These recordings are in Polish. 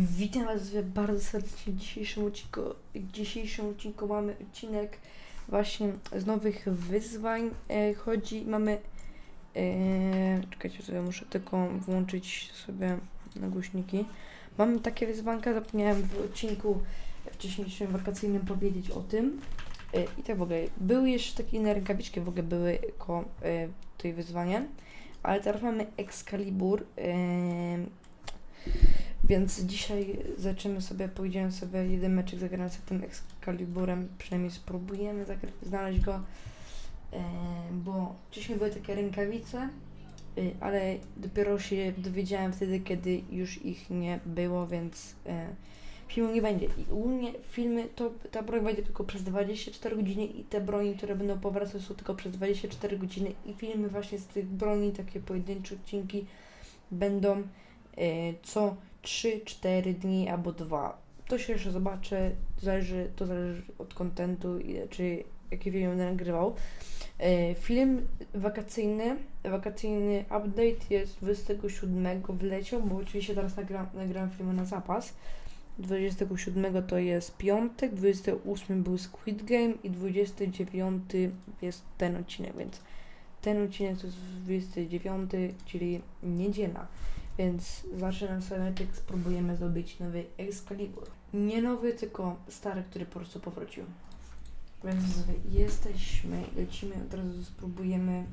Witam Was bardzo serdecznie w dzisiejszym odcinku. W dzisiejszym odcinku mamy odcinek właśnie z nowych wyzwań. E, chodzi, mamy... E, czekajcie, sobie muszę tylko włączyć sobie nagłośniki. Mamy takie wyzwanka, zapomniałem w odcinku wcześniejszym wakacyjnym powiedzieć o tym. E, I tak w ogóle, były jeszcze takie inne rękawiczki w ogóle były ko e, tutaj wyzwanie. Ale teraz mamy Excalibur. E, więc dzisiaj zaczniemy sobie, pójdziemy sobie jeden meczek zagrać z tym Excaliburem, przynajmniej spróbujemy znaleźć go, e, bo wcześniej były takie rękawice, e, ale dopiero się dowiedziałem wtedy, kiedy już ich nie było, więc e, filmu nie będzie. I ogólnie filmy, to ta broń będzie tylko przez 24 godziny i te broni, które będą powracać są tylko przez 24 godziny. I filmy właśnie z tych broni, takie pojedyncze odcinki będą co 3-4 dni albo 2. To się jeszcze zobaczę, zależy, to zależy od kontentu, czy jaki film będę nagrywał. E, Film wakacyjny, wakacyjny update jest 27 wleciał, bo oczywiście teraz nagram, nagram filmy na zapas. 27 to jest piątek, 28 był Squid Game i 29 jest ten odcinek, więc ten odcinek to jest 29, czyli niedziela. Więc zaczynam sobie meczek, spróbujemy zdobyć nowy Excalibur. Nie nowy, tylko stary, który po prostu powrócił. Więc jesteśmy, lecimy, od razu spróbujemy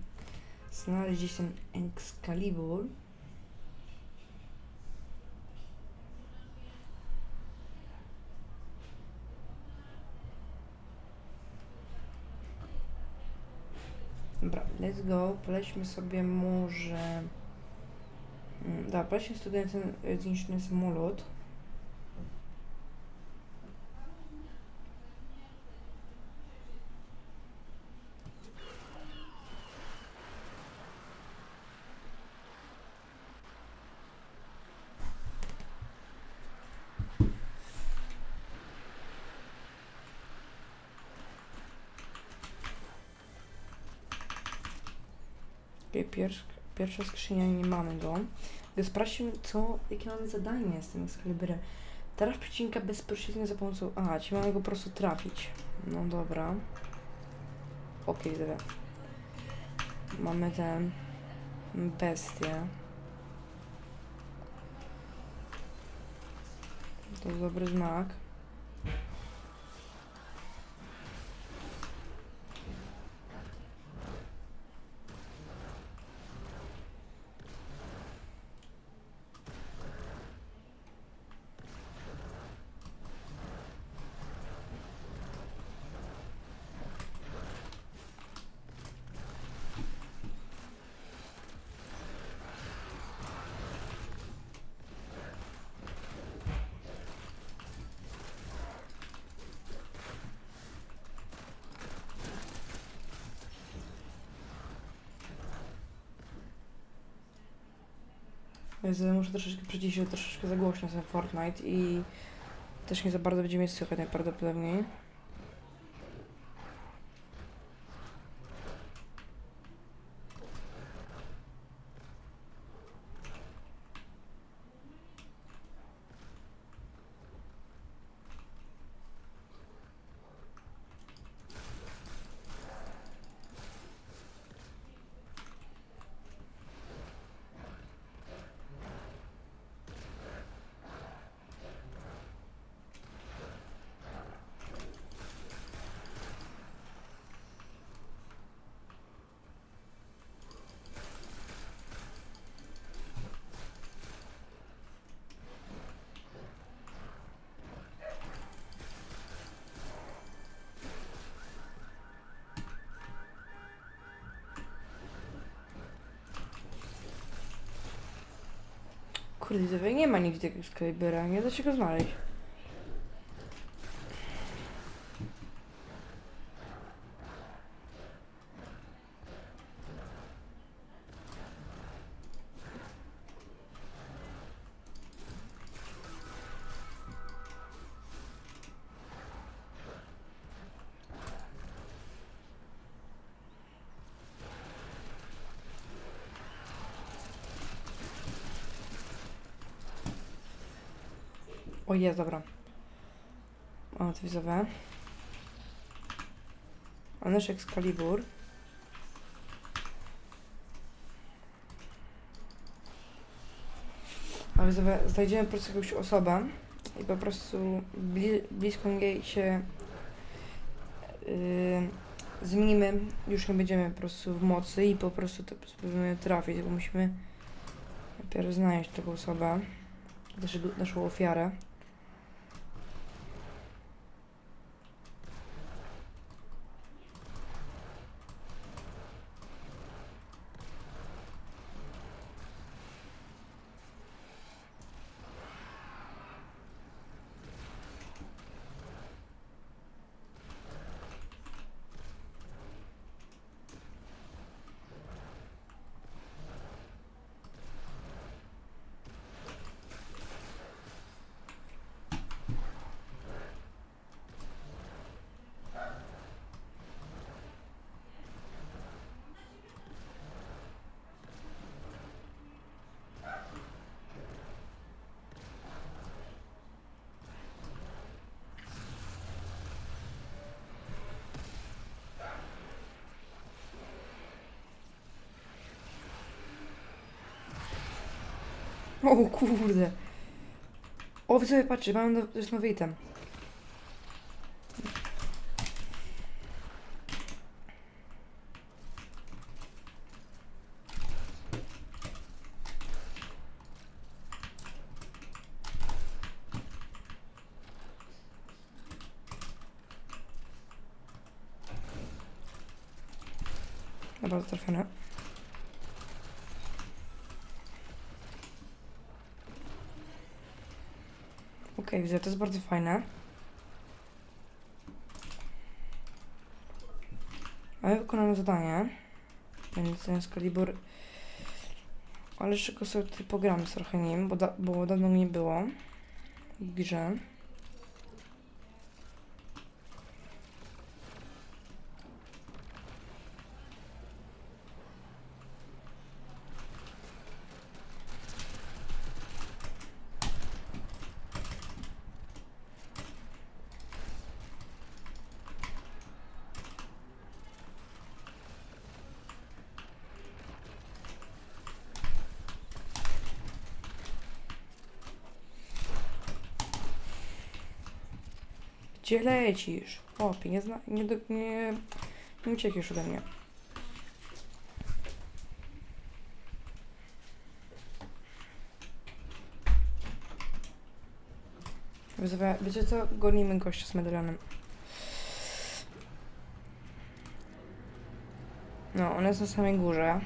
znaleźć ten Excalibur. Dobra, let's go. Polećmy sobie może... Mm, Dobra, polećmy sobie ten y, zniszczony samolot. Okej, Pierwsza, skrzynia, nie mamy go. Gdy sprawdźmy, co, jakie mamy zadanie z tym Excaliburem. Teraz przecinka bezpośrednio za pomocą... Aha, ci mamy go po prostu trafić. No dobra. Okej, dobra. Mamy ten... Bestię. To dobry znak. Więc muszę troszeczkę przyciszyć, troszeczkę za głośno ten Fortnite i też nie za bardzo będzie mnie słychać najprawdopodobniej. Widzowie, nie ma nigdzie Excalibura, nie da się go znaleźć. O jest, dobra. Mamy to widzowe. A nasz Excalibur. A widzowie, znajdziemy po prostu jakąś osobę i po prostu bli blisko niej się yy, zmienimy, już nie będziemy po prostu w mocy i po prostu to spróbujemy trafić, tylko musimy najpierw znaleźć taką osobę, naszego, naszą ofiarę. O kurde. O, wy sobie patrzcie, mamy no, jest nowy item. Dobra, trafione. Okej, widzę, to jest bardzo fajne. Ale wykonamy zadanie. Więc ten Excalibur... Ale szybko sobie tutaj pogramy trochę nim, bo, da, bo dawno mnie nie było w grze. Gdzie lecisz? Chłopie, nie, zna, nie, nie, nie ode mnie. Wyzwa- Wiecie co? Gonimy gościa z medalionem. No, on jest na samej górze.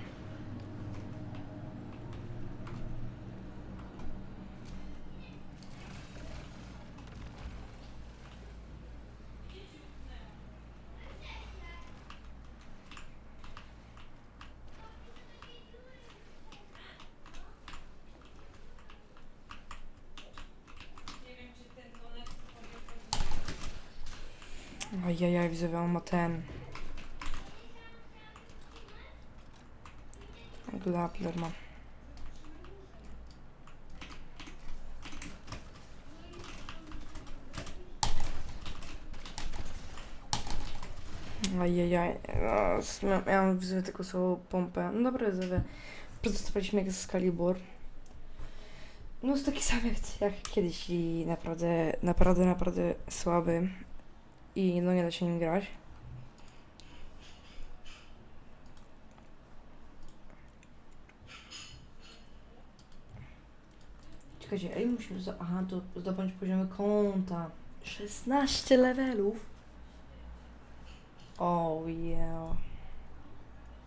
Ajajaj, widzę, on ma ten. Glapler ma. Ajajaj, s- mia- miałam widzę tylko słabą pompę. No dobra, widzę. Przetestowaliśmy jak Excalibur. No jest taki sam jak kiedyś i naprawdę, naprawdę, naprawdę słaby i no nie da się nim grać. Czekajcie, ej, musimy za... Aha, to zdobądź poziomy konta. 16 levelów. Oh yeah.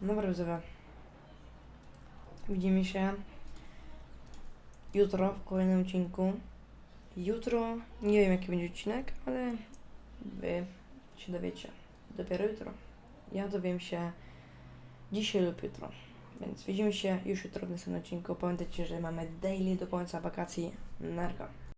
Dobra, widzowie. Widzimy się jutro w kolejnym odcinku. Jutro, nie wiem jaki będzie odcinek, ale wy się dowiecie dopiero jutro. Ja dowiem się dzisiaj lub jutro. Więc widzimy się już jutro w następnym odcinku. Pamiętajcie, że mamy daily do końca wakacji. Narka.